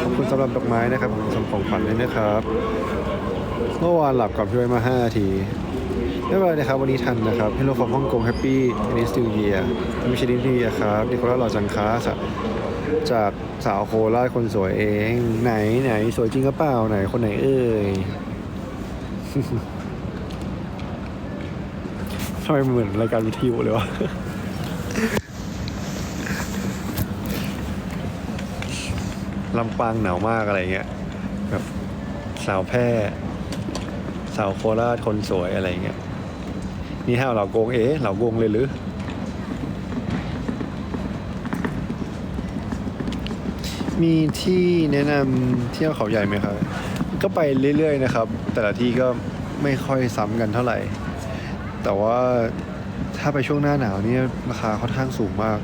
ขอบคุณสำหรับดอกไม้นะครับผมสำของขวัญเลยนะครับ เมื่อวานหลับกับพี่ไว้มา5นาทีไม่เป็นไรนะครับ วันนี้ทันนะครับ Hello from ฮ่องกง Happy Chinese New Year ไม่ใช่ New Year ครับนี่คนละหล่อจังค้าค่ะจากสาวโคราชคนสวยเอง ไหนไหนสวยจริงหรือเปล่าไหนคนไหนเอ่ยทำไมเหมือนรายการวิทยุเลยวะ ลำปางหนาวมากอะไรเงี้ยแบบสาวแพร่สาวโคราชคนสวยอะไรเงี้ยนี่ห้าวเหล่าโกงเอ๋เหล่าโกงเลยหรือมีที่แนะนำเที่ยวเขาใหญ่ไหมครับก็ไปเรื่อยๆนะครับ แต่ละที่ก็ไม่ค่อยซ้ำกันเท่าไหร่ แต่ว่าถ้าไปช่วงหน้าหนาวนี่ราคาค่อนข้างสูงมาก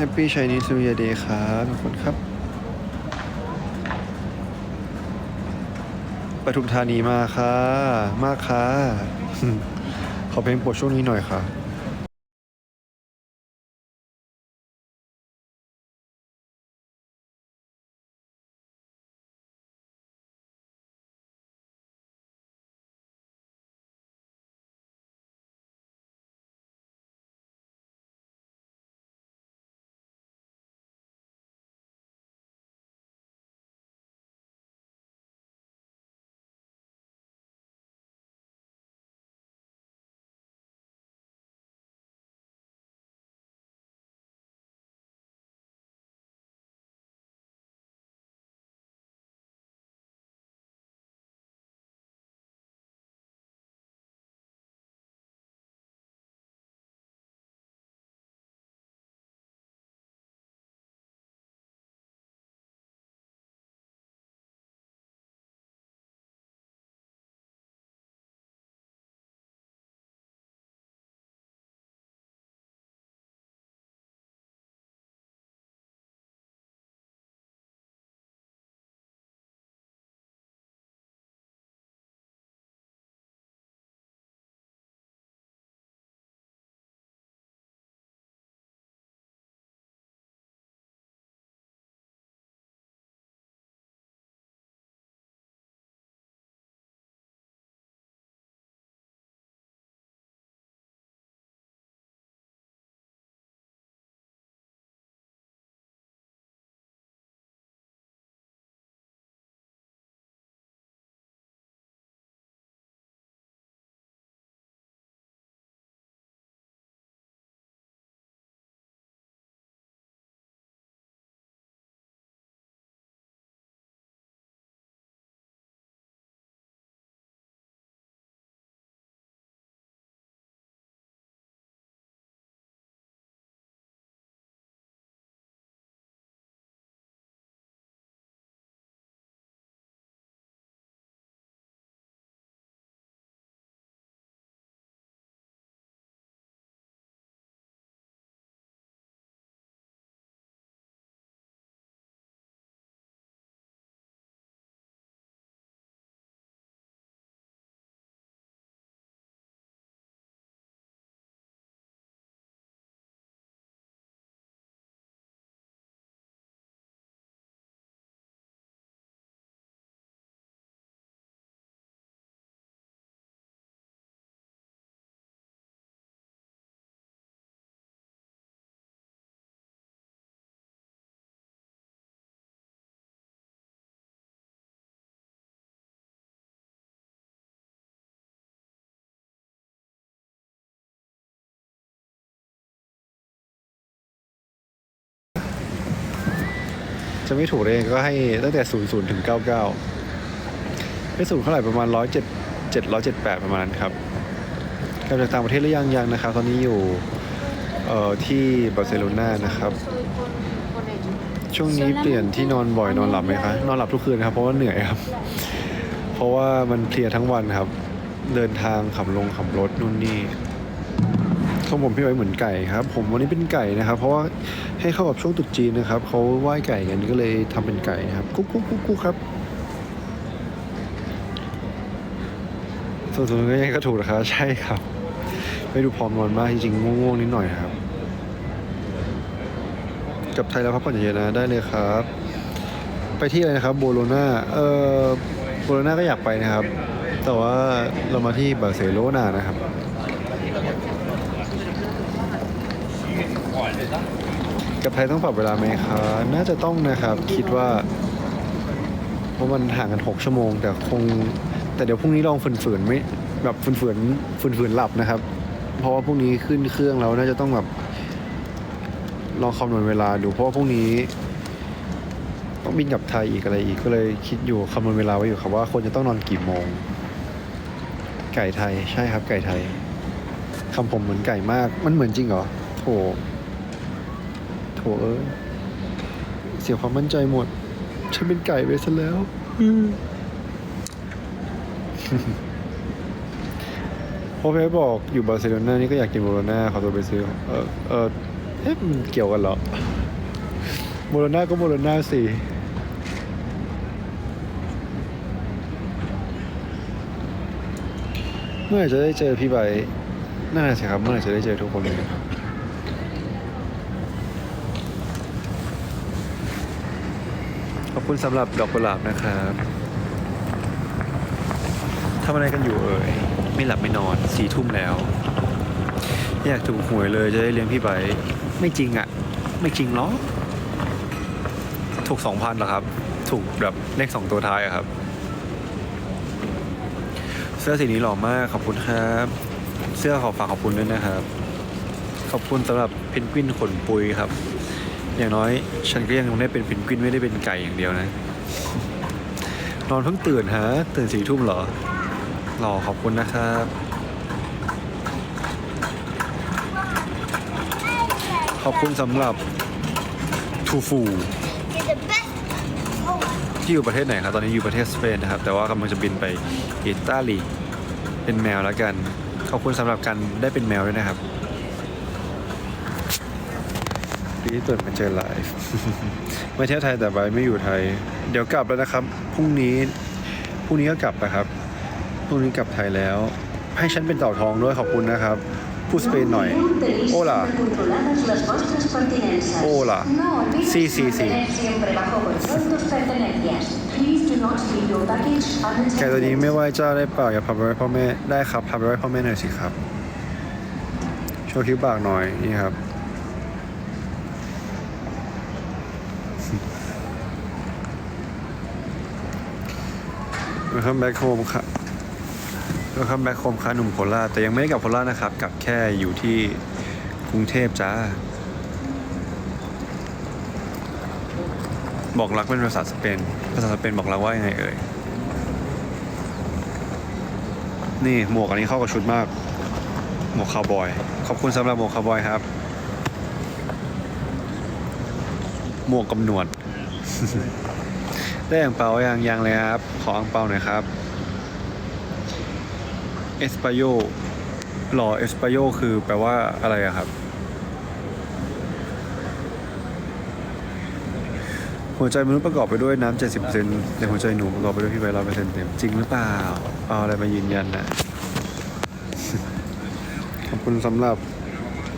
แฮปปี้ชัยนิส e ยเดย์ครับทุกคนครับปทุมธานีมาค่ะ มากค่ะ ขอเพลงโปรดช่วงนี้หน่อยค่ะ จะไม่ถูกเลยก็ให้ตั้งแต่0 0ถึง 99ไม่สูงเท่าไหร่ประมาณ 107 7 7 8 ประมาณนั้นครับกลับจากต่างประเทศหรือยังยังนะครับ ตอนนี้อยู่เอ่อที่บาร์เซโลนานะครับ ช่วงนี้เปลี่ยนที่นอนบ่อยนอนหลับไหมคะนอนหลับทุกคืนครับเพราะว่าเหนื่อยครับ เพราะว่ามันเพลียทั้งวันครับ เดินทางขับลงขับรถนู่นนี่ ของผมพี่ไว้เหมือนไก่ครับ ผมวันนี้เป็นไก่นะครับ เพราะว่าให้เข้ากับช่วงตรุษจีนนะครับเขาไหว้ไก่กันก็เลยทำเป็นไก่นะครับกุ๊กกุ๊กกุ๊กกุ๊กครับส่วนส่วนก็ยังก็ถูกนะครับใช่ครับไม่ดูพร้อมนอนมากจริงๆง่วงๆนิดหน่อยครับกับไทยแล้วพักผ่อนเยอะๆนะได้เลยครับ ไปที่อะไรนะครับโบโลนาเออโบโลนาก็อยากไปนะครับ แต่ว่าเรามาที่บาร์เซโลนานะครับ กับไทยต้องปรับเวลาไหมครับน่าจะต้องนะครับ คิดว่าเพราะมันห่างกัน 6 ชั่วโมง แต่คง แต่เดี๋ยวพรุ่งนี้ลองฝืนๆไม่แบบฝืนๆฝืนๆหลับนะครับ เพราะว่าพรุ่งนี้ขึ้นเครื่องแล้วน่าจะต้องแบบลองคำนวณเวลาดูเพราะว่าพรุ่งนี้ ต้องบินกลับไทยอีกอะไรอีกก็เลยคิดอยู่คำนวณเวลาไว้อยู่ครับว่าควรจะต้องนอนกี่โมง ไก่ไทยใช่ครับไก่ไทยคำผมเหมือนไก่มาก มันเหมือนจริงเหรอโถ โถเอ้ยเสียความมั่นใจหมด ฉันเป็นไก่ไปซะแล้วพอเพบอกอยู่บาร์เซโลนานี่ก็อยากกินโบโลนาขอตัวไปซื้อ เออเออเอ๊ะมันเกี่ยวกันเหรอโบโลนาก็โบโลนาสิเมื่อไหร่จะได้เจอพี่ใบน่าสิครับ เมื่อไหร่จะได้เจอทุกคนเลยขอบ คุณสำหรับดอกกุหลาบนะครับทำอะไรกันอยู่เอ่ยไม่หลับไม่นอนสี่ทุ่มแล้วอยากถูกหวยเลยจะได้เลี้ยงพี่ใบไม่จริงอะ่ะ ไม่จริงหรอถูกสองพันเหรอครับ ถูกแบบเลขสองตัวท้ายอะครับ เสื้อสีนี้หล่อมากขอบคุณครับ เสื้อขอฝากขอบคุณด้วยนะครับ ขอบคุณสำหรับเพนกวินขนปุยครับ อย่างน้อย ฉันก็ยังได้เป็นเพนกวินไม่ได้เป็นไก่อย่างเดียวนะ นอนเพิ่งตื่นฮะ ตื่นสี่ทุ่มเหรอหล่อขอบคุณนะครับขอบคุณสำหรับทูฟูที่อยู่ประเทศไหนครับ ตอนนี้อยู่ประเทศสเปนนะครับ แต่ว่ากำลังจะบินไปอิตาลี เป็นแมวแล้วกัน ขอบคุณสำหรับการได้เป็นแมวด้วยนะครับ ดีที่ตื่นมาเจอไลฟ์ม่เที่ยวไทยแต่ไปไม่อยู่ไทย เดี๋ยวกลับแล้วนะครับพรุ่งนี้พรุ่งนี้ก็กลับนะครับพรุ่งนี้กลับไทยแล้ว ให้ฉันเป็นเต่าทองด้วยขอบคุณนะครับพูดสเปนหน่อย Hola. Controladas las vuestras pertenencias. Hola. No olvides Sí, sí, sí. mantener siempre bajo control tus pertenencias. Please do not leave your baggage แกตัวนี้ไม่ไหวเจ้าได้เปล่าอย่าพาไปไว้พ่อแม่ได้ครับพาไปไว้พ่อแม่หน่อยสิครับ โชว์คิ้วปากหน่อยนี่ครับ Welcome back home ค่ะ Welcome back home ค่ะหนุ่มโคราชแต่ยังไม่ได้กลับโคราชนะครับกลับแค่อยู่ที่กรุงเทพจ้า บอกรักเป็นภาษาสเปน ภาษาสเปนบอกรักว่ายังไงเอ่ย นี่หมวกอันนี้เข้ากับชุดมาก หมวกคาวบอย ขอบคุณสำหรับหมวกคาวบอยครับ หมวกกำหนวด ได้อ่างเปายังยังเลยครับ ขออ่างเปาหน่อยครับ เอสปาโยหรอเอสปาโยคือแปลว่าอะไรอะครับ หัวใจมนุษย์ประกอบไปด้วยน้ำ70%แต่หัวใจหนูประกอบไปด้วยพี่ใบร้อยเปอร์เซ็นต์เต็มจริงหรือเปล่า เอาอะไรมายืนยันนะขอบคุณสำหรับ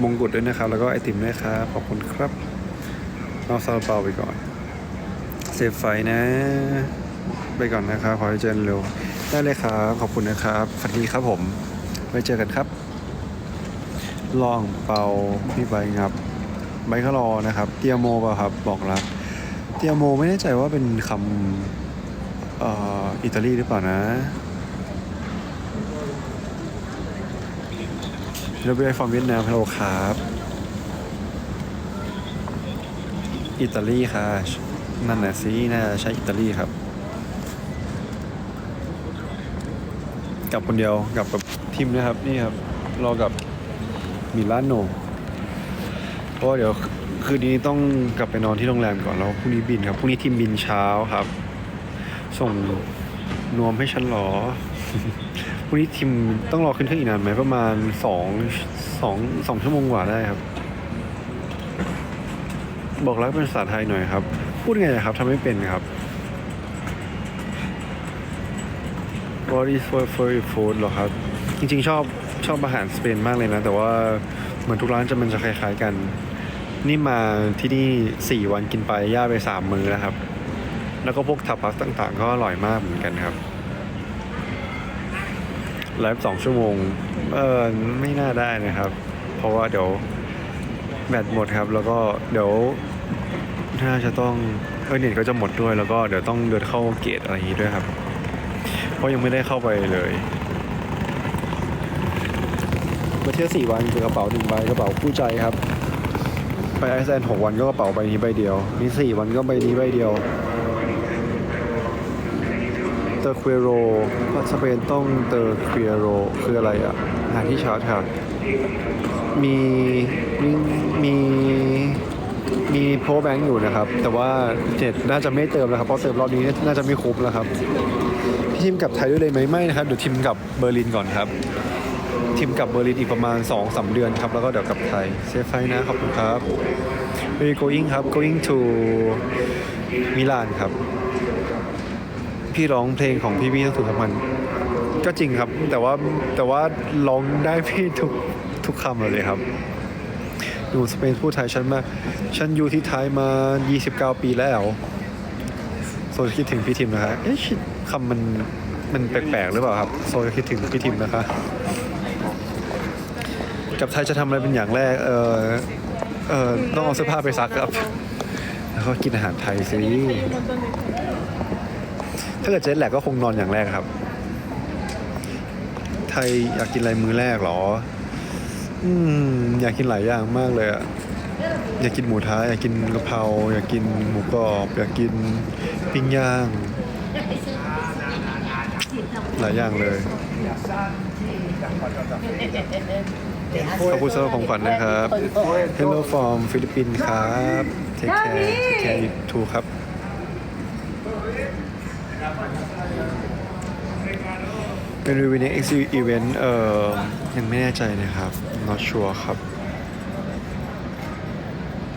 มงกุฎด้วยนะครับ แล้วก็ไอติมด้วยครับ ขอบคุณครับ เอาซาลาเปาไปก่อน เซฟไฟนะ ไปก่อนนะครับ ขอให้เจอกันเร็ว ได้เลยครับ ขอบคุณนะครับฝันดีครับผม ไว้เจอกันครับ ลองเปาพี่ใบงับใบก็รอนะครับ เตียโมเปล่าครับ บอกรัก เตียโมไม่แน่ใจว่าเป็นคำอิตาลีหรือเปล่านะ เราไปฟอร์มเวียดนามฮัลโหลครับ อิตาลีค่ะ นั่นน่ะสิน่าจะใช่อิตาลีครับ กลับคนเดียวกลับกับทีมนะครับ นี่ครับ รอกับมิลานโนเพราะเดี๋ยวคืนนี้ต้องกลับไปนอนที่โรงแรมก่อนแล้วพรุ่งนี้บินครับพรุ่งนี้ทีมบินเช้าครับ ส่งนวมให้ฉันเหรอพรุ่งนี้ทีมต้องรอขึ้นเครื่องอีกนานไหมประมาณสองสองสองชั่วโมงกว่าได้ครับ บอกรักเป็นภาษาไทยหน่อยครับ พูดไงนะครับทำไม่เป็นครับ What is your for food หรอครับ จริงๆชอบชอบอาหารสเปนมากเลยนะ แต่ว่าเหมือนทุกร้านจะมันจะคล้ายๆกัน นี่มาที่นี่สี่วันกินไปย่าไปสามมื้อแล้วครับ แล้วก็พวกทับพัสต่างๆ ก็อร่อยมากเหมือนกันครับไลฟ์สองชั่วโมง เออไม่น่าได้นะครับ เพราะว่าเดี๋ยวแบตหมดครับ แล้วก็เดี๋ยว น่าจะต้องเออเน็ตก็จะหมดด้วยแล้วก็เดี๋ยวต้องเดินเข้าเกตอะไรอย่างนี้ด้วยครับ เพราะยังไม่ได้เข้าไปเลยมาเที่ยวสี่วันคือกระเป๋าหนึ่งใบกระเป๋าคู่ใจครับ ไปไอซ์แลนด์หกวันก็กระเป๋าใบนี้ใบเดียวนี่สี่วันก็ใบนี้ใบเดียวเตอร์ควีโรสเปนต้องเตอร์ควีโรคืออะไรอะหาที่ชาร์จค่ะมีมีมี มีโพแบงค์อยู่นะครับ แต่ว่าเน็ตน่าจะไม่เติมแล้วครับ เพราะเติมรอบนี้น่าจะไม่คุ้มแล้วครับ พี่ทีมกลับไทยด้วยเลยไหมไม่นะครับ เดี๋ยวทีมกลับเบอร์ลินก่อนครับ ทีมกลับเบอร์ลินอีกประมาณ2อสเดือนครับ แล้วก็เดี๋ยวกลับไทยเซฟไฟนะขอบคุณครับ we going ครับ going to มิลานครับ พี่ร้องเพลงของพี่พี่ทั้งสุดทั้งมันก็จริงครับ แต่ว่าแต่ว่าร้องได้พี่ทุกทุกคำเลยครับ หนูสเปนพูดไทยฉันมาฉันอยู่ที่ไทยมา 29 ปีแล้วโซคิดถึงพี่ทิมนะคะเอ๊ะคำมันมันแปลกๆหรือเปล่าครับ โซคิดถึงพี่ทิมนะคะ กับไทยจะทำอะไรเป็นอย่างแรก เออเออต้องเอาเสื้อผ้าไปซักครับ แล้วก็กินอาหารไทยสิถ้าเกิดเจ็ตแลกก็คงนอนอย่างแรกครับ ไทยอยากกินอะไรมื้อแรกหรอ อืมอยากกินหลายอย่างมากเลยอะอยากกินหมูท้าอยากกินกะเพราอยากกินหมูกรอบอยากกินปิ้งย่าง หลายอย่างเลยขอบคุณสำหรับของขวัญนะครับ Hello from ฟิลิปปินส์ครับ Take care Take care you too ครับเป็น r e v i n e X Event เอ่อ ยังไม่แน่ใจนะครับ not sure ครับ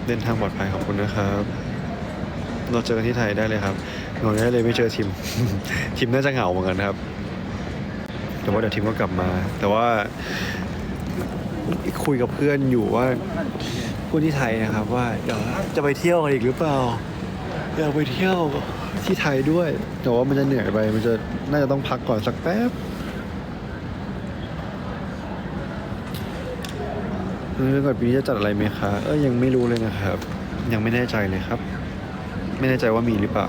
เดินทางปลอดภัยขอบคุณนะครับ เราเจอกันที่ไทยได้เลยครับงอนได้เลยไม่เจอทีม ทีมน่าจะเหงาเหมือนกันครับ แต่ว่าเดี๋ยวทีมก็กลับมา แต่ว่าคุยกับเพื่อนอยู่ว่าพูดที่ไทยนะครับว่าเดี๋ยวจะไปเที่ยวกันอีกหรือเปล่าอยากไปเที่ยวที่ไทยด้วย แต่ว่ามันจะเหนื่อยไป มันจะน่าจะต้องพักก่อนสักแป๊บ เรื่องก่อนปีนี้จะจัดอะไรไหมคะเออยังไม่รู้เลยนะครับ ยังไม่แน่ใจเลยครับ ไม่แน่ใจว่ามีหรือเปล่า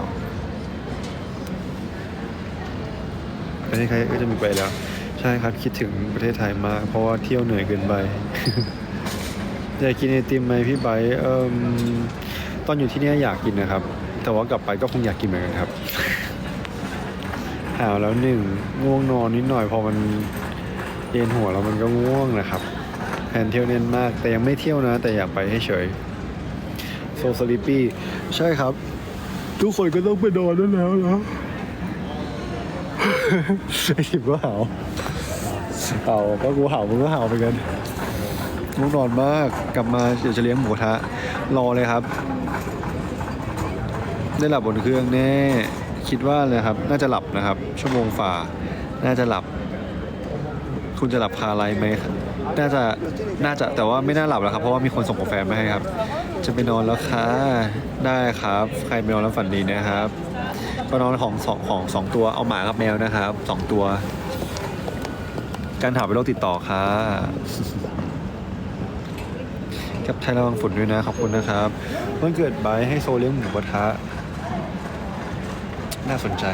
ประเทศไทยก็จะมีไปแล้ว ใช่ครับคิดถึงประเทศไทยมาก เพราะว่าเที่ยวเหนื่อยเกินไปอยากกินไอติมไหมพี่ไบร์ทเอ่มตอนอยู่ที่นี่อยากกินนะครับ แต่ว่ากลับไปก็คงอยากกินเหมือนกันครับหาวแล้วหนึ่งง่วงนอนนิดหน่อยพอมันเย็นหัวแล้วมันก็ง่วงนะครับ แผนเที่ยวเน้นมาก แต่ยังไม่เที่ยวนะ แต่อยากไปให้เฉยโซสลิปปี้ใช่ครับ ทุกคนก็ต้องไปนอนนั่นแล้วนะไอทิมก็หาวเห่าก็กูเห่ามึงก็เห่าไปกันง่วงนอนมากกลับมาเดี๋ยวจะเลี้ยงหมูกระทะ รอเลยครับ ได้หลับบนเครื่องแน่ คิดว่าเลยครับ น่าจะหลับนะครับ ชั่วโมงฝ่า น่าจะหลับ คุณจะหลับคาอะไรไหม น่าจะน่าจะแต่ว่าไม่น่าหลับแล้วครับ เพราะว่ามีคนส่งกาแฟมาให้ครับ จะไปนอนแล้วค่ะได้ครับ ใครไปนอนแล้วฝันดีนะครับไปนอนของสองของสองตัวเอาหมากับแมวนะครับสองตัว การถามเป็นโรคติดต่อค่ะกับไทยระวังฝุ่นด้วยนะขอบคุณนะครับวันเกิดไบให้โซเลี้ยงหมูกระทะน่าสนใจ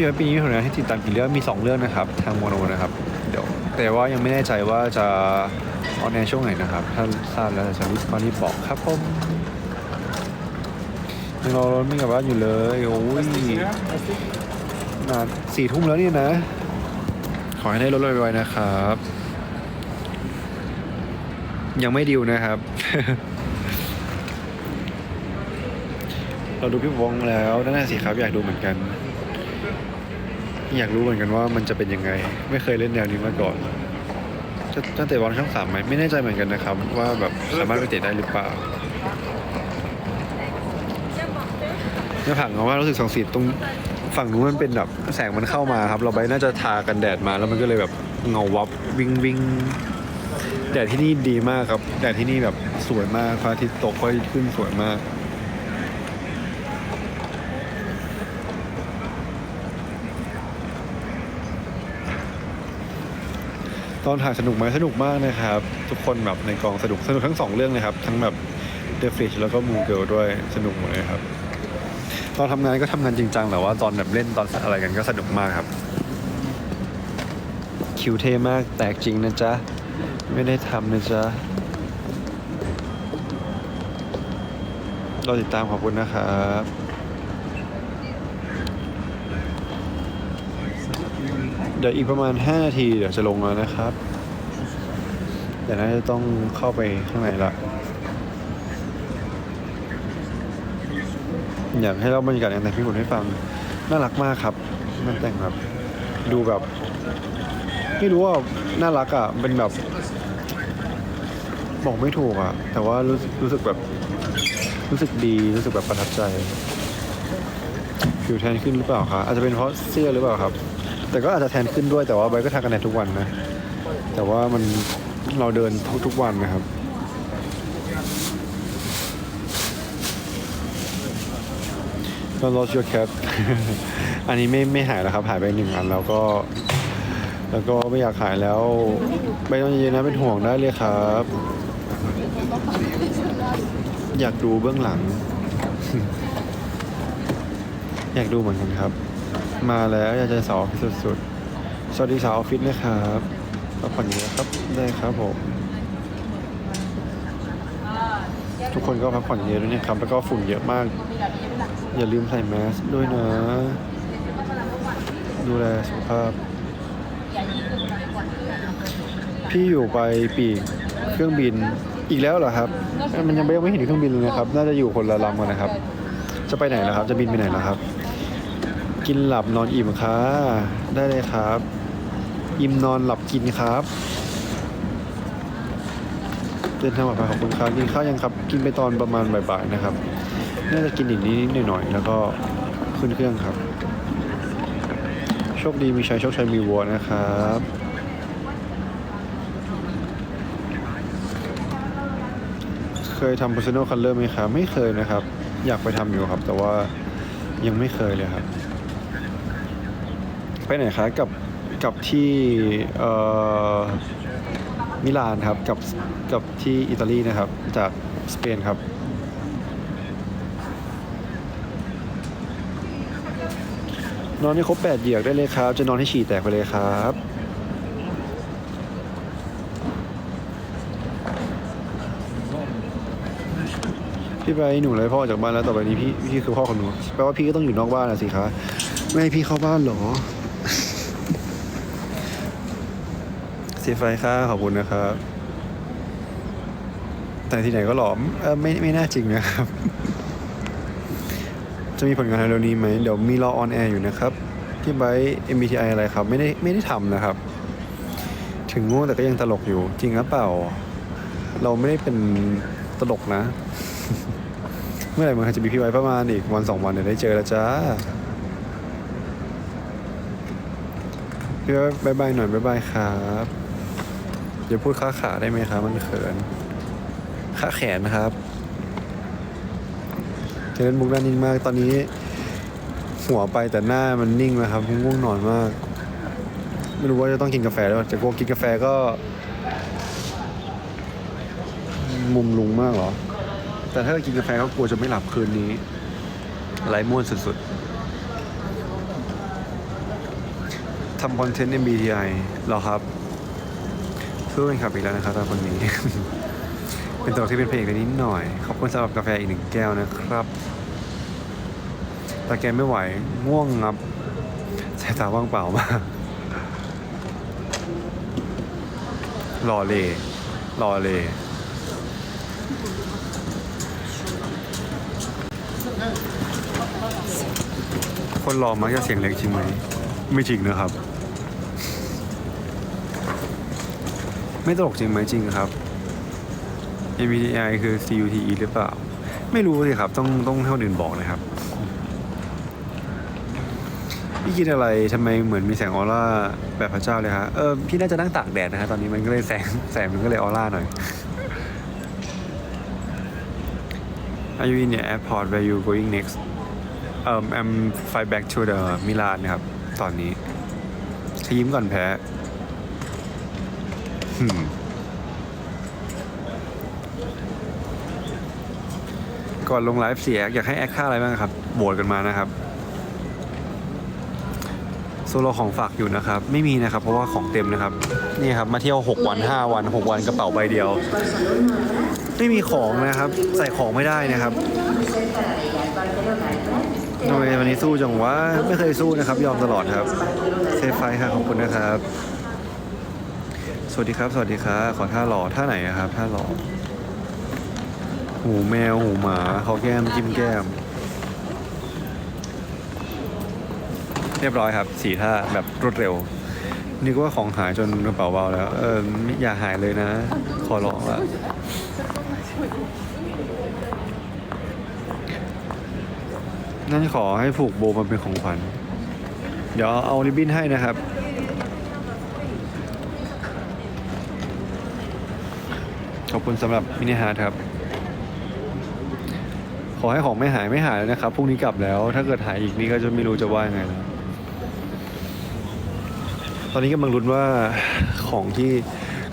ปีปีนี้ผลงานที่ติดตามกี่เรื่องมี 2 เรื่องนะครับ ทางโมโนนะครับเดี๋ยวแต่ว่ายังไม่แน่ใจว่าจะออนในช่วงไหนนะครับ ถ้าทราบแล้วจะรีบมารีบบอกครับผมยังรอรถไม่กลับบ้านอยู่เลยโอ้ยนานสี่ทุ่มแล้วเนี่ยนะ ขอให้ได้รถไวๆนะครับ ยังไม่ดิวนะครับ เราดูพี่วงแล้วนั่นน่ะสิครับอยากดูเหมือนกัน อยากรู้เหมือนกันว่ามันจะเป็นยังไง ไม่เคยเล่นแนวนี้มาก่อนจะตั้งแต่วันช่องสามไหมไม่แน่ใจเหมือนกันนะครับ ว่าแบบสามารถไปเตะได้หรือเปล่าเนี่ยผังเอาว่ารู้สึกสองสีตรงฝั่งนู้นมันเป็นแบบแสงมันเข้ามาครับ เราไปน่าจะทากันแดดมาแล้วมันก็เลยแบบเงาวับวิงวิงแดดที่นี่ดีมากครับแดดที่นี่แบบสวยมากพระอาทิตย์ตกพระอยขึ้นสวยมาก ตอนถ่ายสนุกไหมสนุกมากนะครับ ทุกคนแบบในกองสนุกสนุกทั้งสองเรื่องเลยครับ ทั้งแบบ The Fish แล้วก็ Moon Girl ด้วยสนุกหมดเลยครับตอนทำงานก็ทำงานจริงจังแต่ว่าตอนแบบเล่นตอนอะไรกันก็สนุกมากครับ คิวเทมากแตกจริงนะจ๊ะ ไม่ได้ทำนะจ๊ะเราติดตามขอบคุณนะครับ เดี๋ยวอีกประมาณ 5 นาที เดี๋ยวจะลงแล้วนะครับแต่น่าจะต้องเข้าไปข้างในละอยากให้เล่าบรรยากาศงานแต่งพี่บุญให้ฟัง น่ารักมากครับงานแต่งแบบดูแบบไม่รู้ว่าน่ารักอะเป็นแบบบอกไม่ถูกอะ แต่ว่ารู้รู้สึกแบบรู้สึกดีรู้สึกแบบประทับใจผิวแทนขึ้นหรือเปล่าคะอาจจะเป็นเพราะเสื้อหรือเปล่าครับ แต่ก็อาจจะแทนขึ้นด้วยแต่ว่าใบก็ทากันแดดทุกวันนะ แต่ว่ามันเราเดินทุกทุกๆวันนะครับก็ lost your cat อันนี้ไม่ไม่หายแล้วครับ หายไปหนึ่งอันแล้วก็ แล้วก็ไม่อยากหายแล้วไม่ต้องเย็นนะเป็นห่วงได้เลยครับ อยากดูเบื้องหลัง อยากดูเหมือนกันครับ มาแล้วอยากจะสาวออฟฟิศสุดๆ สวัสดีสาวออฟฟิศนะครับพักผ่อนเยอะครับ ได้ครับผม ทุกคนก็พักผ่อนเยอะด้วยนะครับ แล้วก็ฝุ่นเยอะมาก อย่าลืมใส่แมสด้วยนะ ดูแลสุขภาพ พี่อยู่ไปปีกเครื่องบินอีกแล้วเหรอครับ มันยังไม่ยังไม่เห็นเครื่องบินเลยนะครับ น่าจะอยู่คนละลำกันนะครับ จะไปไหนล่ะครับ จะบินไปไหนล่ะครับ กินหลับนอนอิ่มค่ะ ได้เลยครับ อิ่มนอนหลับกินครับเดินทางปลอดภัยขอบคุณครับกินข้าวยังครับ กินไปตอนประมาณบ่ายๆนะครับ น่าจะกินอีกนิดๆหน่อยๆแล้วก็ขึ้นเครื่องครับ โชคดีมีชัยโชคชัยมีวัวนะครับเคยทำ personal color ไหมครับ ไม่เคยนะครับ อยากไปทำอยู่ครับ แต่ว่ายังไม่เคยเลยครับ ไปไหนคะกับกับที่เอ่อมิลานครับกับกับที่อิตาลีนะครับ จากสเปนครับนอนให้ครบแปดเหยือกได้เลยครับ จะนอนให้ฉี่แตกไปเลยครับพี่ไปหนูเลยพ่อจากบ้านแล้วต่อไปนี้พี่พี่คือพ่อของหนูแปลว่าพี่ก็ต้องอยู่นอกบ้านนะสิคะไม่ให้พี่เข้าบ้านเหรอ เสีไฟค่ะขอบคุณนะครับ แต่ที่ไหนก็หลอมเออไม่ไม่น่าจริงนะครับ จะมีผลงานเร็วนี้ไหมเดี๋ยวมีรอออนแอร์อยู่นะครับพี่ไบร์ MBTI อะไรครับ ไม่ได้ไม่ได้ทำนะครับ ถึงง่วงแต่ก็ยังตลกอยู่ จริงหรือเปล่า เราไม่ได้เป็นตลกนะ เมื่อไหร่มันจะมีพี่ไว้ประมาณอีกวันสองวันเดี๋ยวได้เจอแล้วจ้าพี่ไว้บายบายหน่อยบายบายครับ เดี๋ยวพูดค้าขาได้ไหมครับ มันเขินค้าแขนนะครับเจเล่นมุกด้านนิ่งมาก ตอนนี้ หัวไปแต่หน้ามันนิ่งนะครับง่วงนอนมาก ไม่รู้ว่าจะต้องกินกาแฟแล้วจะกลัวกินกาแฟก็ มุมลุงมากเหรอ แต่ถ้ากินกาแฟก็กลัวจะไม่หลับคืนนี้ไรม่วนสุดๆทำคอนเทนต์ MBTI เหรอครับ สู้เป็นขับอีกแล้วนะครับตอนคนนี้ เป็นตัวที่เป็นเพลงไปนิดหน่อย ขอบคุณสำหรับกาแฟอีกหนึ่งแก้วนะครับแต่แกไม่ไหวง่วงงับสายตาว่างเปล่ามากรอเลรอเลคนรอมักจะเสียงเล็กจริงไหม ไม่จริงนะครับ ไม่ตลกจริงไหมจริงครับ MBTI คือ CUTE หรือเปล่า ไม่รู้สิครับ ต้องต้องให้คนอื่นบอกนะครับ พี่กินอะไรทำไมเหมือนมีแสงออร่าแบบพระเจ้าเลยฮะเออพี่น่าจะนั่งตากแดดนะฮะตอนนี้มันก็เลยแสงแสงมันก็เลยออร่าหน่อย Are you in the airport where you going next um I'm fly back to the Milan นะครับ ตอนนี้ขยิ้มก่อนแพ้ ก่อนลงไลฟ์เสียอยากให้แอคค่าอะไรบ้างครับโหวตกันมานะครับ โซโลของฝากอยู่นะครับ ไม่มีนะครับ เพราะว่าของเต็มนะครับ นี่ครับ มาเที่ยว 6 วัน 5 วัน 6 วันกระเป๋าใบเดียว ไม่มีของนะครับ ใส่ของไม่ได้นะครับทำไมวันนี้สู้จังวะไม่เคยสู้นะครับ ยอมตลอดครับ เซฟไฟค่ะขอบคุณนะครับ วัสดีครับ สวัสดีครับ ขอท่าหล่อท่าไหนอะครับ ท่าหล่อ หูแมว หูหมาเขาแก้มจิ้มแก้ม เรียบร้อยครับสี่ท่าแบบรวดเร็ว นึกว่าของหายจนกระเป๋าเบาแล้ว เออไม่อย่าหายเลยนะ ขอร้องละนั่นขอให้ผูกโบมันเป็นของขวัญ เดี๋ยวเอาริบบิ้นให้นะครับ ขอบคุณสำหรับมินิฮาร์ดครับ ขอให้ของไม่หายไม่หายเลยนะครับพรุ่งนี้กลับแล้ว ถ้าเกิดหายอีกนี่ก็จะไม่รู้จะว่ายังไงแล้วตอนนี้กำลังลุ้นว่าของที่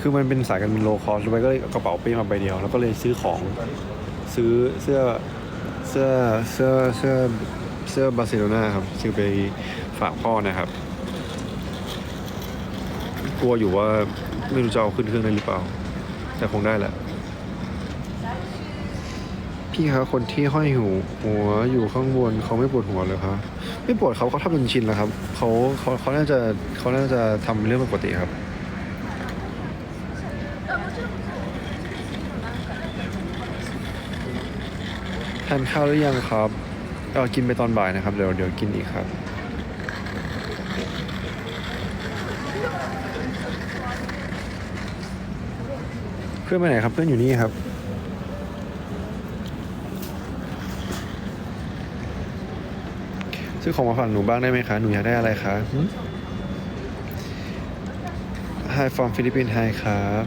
คือมันเป็นสายการบินโลคอสไปก็เลยกระเป๋าเป้มาใบเดียว แล้วก็เลยซื้อของซื้อเสื้อเสื้อเสื้อเสื้อเสื้อบาร์เซโลนาครับซื้อไปฝากพ่อนะครับ กลัวอยู่ว่าไม่รู้จะเอาขึ้นเครื่องได้หรือเปล่า แต่คงได้แหละ พี่ครับคนที่ห้อยหูหัวอยู่ข้างบนเขาไม่ปวดหัวเลยครับไม่ปวดเขาเขาทำจนชินแล้วครับเขาเขาเขาน่าจะเขาน่าจะทำเรื่องปกติครับทานข้าวหรือยังครับเออกินไปตอนบ่ายนะครับ เดี๋ยวเดี๋ยวกินอีกครับ เพื่อนไปไหนครับเพื่อนอยู่นี่ครับ ซื้อของมาฝากหนูบ้างได้ไหมคะ หนูอยากได้อะไรคะหึ Hi from Philippines Hi ครับ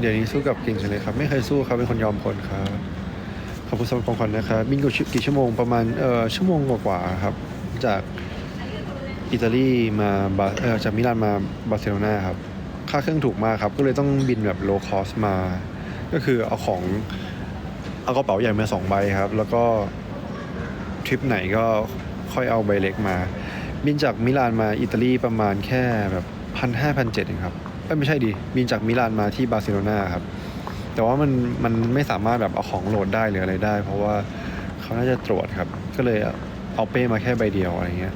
เดี๋ยวนี้สู้กับเก่งจังเลยครับ ไม่เคยสู้ครับ เป็นคนยอมคนครับ ขอบคุณสำหรับของขวัญนะครับ บินกี่ชั่วกี่ชั่วโมงประมาณเอ่อชั่วโมงกว่าๆครับ จากอิตาลีมาบาเอ่อจากมิลานมาบาร์เซโลนาครับ ค่าเครื่องถูกมากครับ ก็เลยต้องบินแบบโลคอสมา ก็คือเอาของเอากระเป๋าใหญ่มาสองใบครับ แล้วก็ทริปไหนก็ค่อยเอาใบเล็กมา บินจากมิลานมาอิตาลีประมาณแค่แบบพันห้าพันเจ็ดเองครับไม่ใช่ดิ บินจากมิลานมาที่บาร์เซโลนาครับ แต่ว่ามันมันไม่สามารถแบบเอาของโหลดได้หรืออะไรได้ เพราะว่าเขาน่าจะตรวจครับ ก็เลยเอาเป้มาแค่ใบเดียวอะไรเงี้ย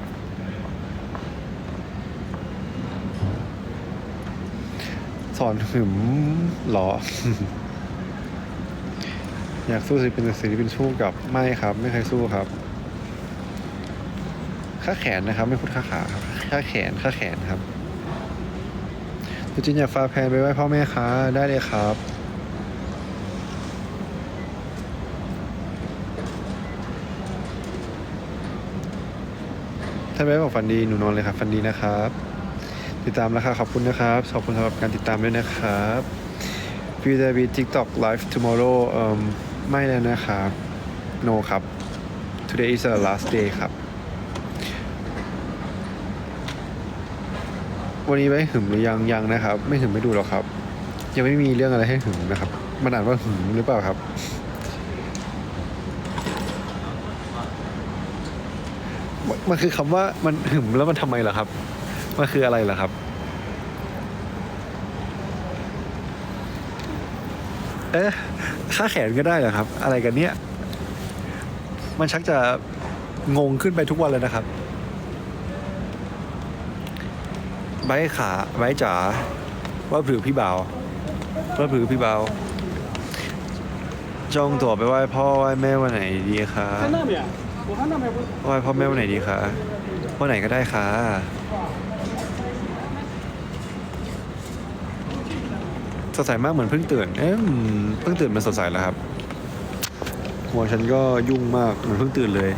สอนหึมหรอ อยากสู้ศิลปินแต่ศิลปินสู้กับไม่ครับ ไม่เคยสู้ครับค่าแขนนะครับ ไม่พูดค่าขาครับค่าแขนค่าแขนครับคุณจินอยากฟาแพนไปไหว้พ่อแม่คะได้เลยครับถ้าไม่บอกฝันดีหนูนอนเลยครับฝันดีนะครับ ติดตามแล้วค่ะขอบคุณนะครับ ขอบคุณสำหรับการติดตามด้วยนะครับ Will there be TikTok live tomorrow เอ่มไม่แล้วนะครับ no ครับ today is the last day ครับ วันนี้ไว้หึมหรือยังยังนะครับ ไม่หึมไม่ดูหรอกครับ ยังไม่มีเรื่องอะไรให้หึมนะครับ มันอ่านว่าหึมหรือเปล่าครับมันคือคำว่ามันหึมแล้วมันทำไมล่ะครับ มันคืออะไรล่ะครับ เอ๊ะค่าแขนก็ได้เหรอครับ อะไรกันเนี้ยมันชักจะงงขึ้นไปทุกวันเลยนะครับไใบขาไใบจ๋าว่าผือพี่เบาว่าผือพี่เบาจองตั๋วไปไหว้พ่อไหว้แม่วันไหนดีคะไหว้พ่อแม่วันไหนดีคะวันไหนก็ได้ค่ะ สดใสมากเหมือนเพิ่งตื่น เอ๊ะเพิ่งตื่นมันสดใสแล้วครับหัวฉันก็ยุ่งมากเหมือนเพิ่งตื่นเลย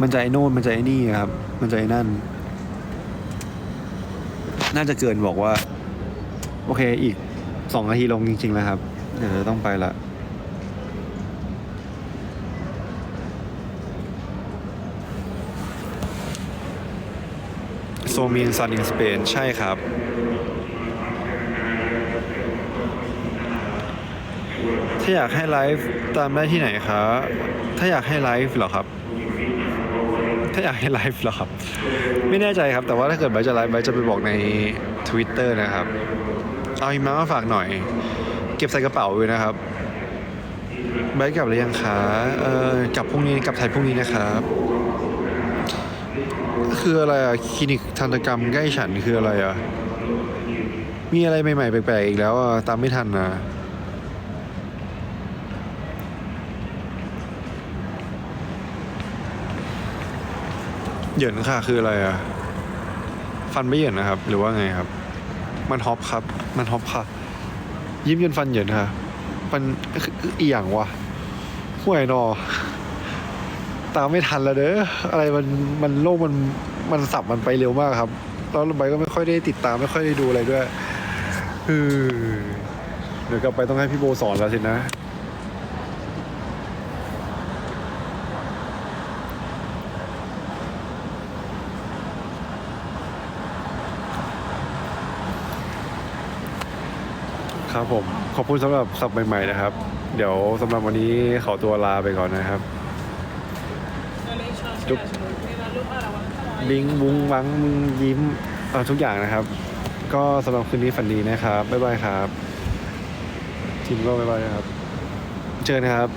มันจะไอโน่นมันจะไอนี่ครับ มันจะไอนั่น น่าจะเกินบอกว่า โอเคอีกสองนาทีลงจริง ๆ แล้วครับ เดี๋ยวต้องไปละโซมีนซันอินสเปนใช่ครับ ถ้าอยากให้ไลฟ์ตามได้ที่ไหนคะถ้าอยากให้ไลฟ์เหรอครับ ถ้าอยากให้ไลฟ์เหรอครับ ไม่แน่ใจครับ แต่ว่าถ้าเกิดไบร์จะไลฟ์ไบร์จะไปบอกใน Twitter นะครับ เอาอีกมามาฝากหน่อย เก็บใส่กระเป๋าด้วยนะครับไบร์กลับหรือยังคะเอ่อกลับพรุ่งนี้กลับไทยพรุ่งนี้นะครับคืออะไรอะคลินิกทันตกรรมใกล้ฉันคืออะไรอะมีอะไรใหม่ๆแปลกๆอีกแล้วอะตามไม่ทันนะ เหยินค่ะคืออะไรอะ ฟันไม่เหยินนะครับ หรือว่าไงครับ มันฮอปครับ มันฮอปค่ะ ยิ้มจนฟันเหยินค่ะมันอีหยังวะห่วยนอ ตามไม่ทันแล้วเด้ออะไรมันมันโลกมันมันสับมันไปเร็วมากครับแล้วใบก็ไม่ค่อยได้ติดตามไม่ค่อยได้ดูอะไรด้วยเออเดี๋ยวกลับไปต้องให้พี่โบสอนแล้วสินะ ผม ขอบคุณสำหรับสับใหม่ๆนะครับ เดี๋ยวสำหรับวันนี้ขอตัวลาไปก่อนนะครับ จุ๊บ บิงบุ้งวังมึงยิ้มเอาทุกอย่างนะครับ ก็สำหรับคืนนี้ฝันดีนะครับ บ๊ายบายครับ ทีมก็บ๊ายบายนะครับ เจอกันนะครับ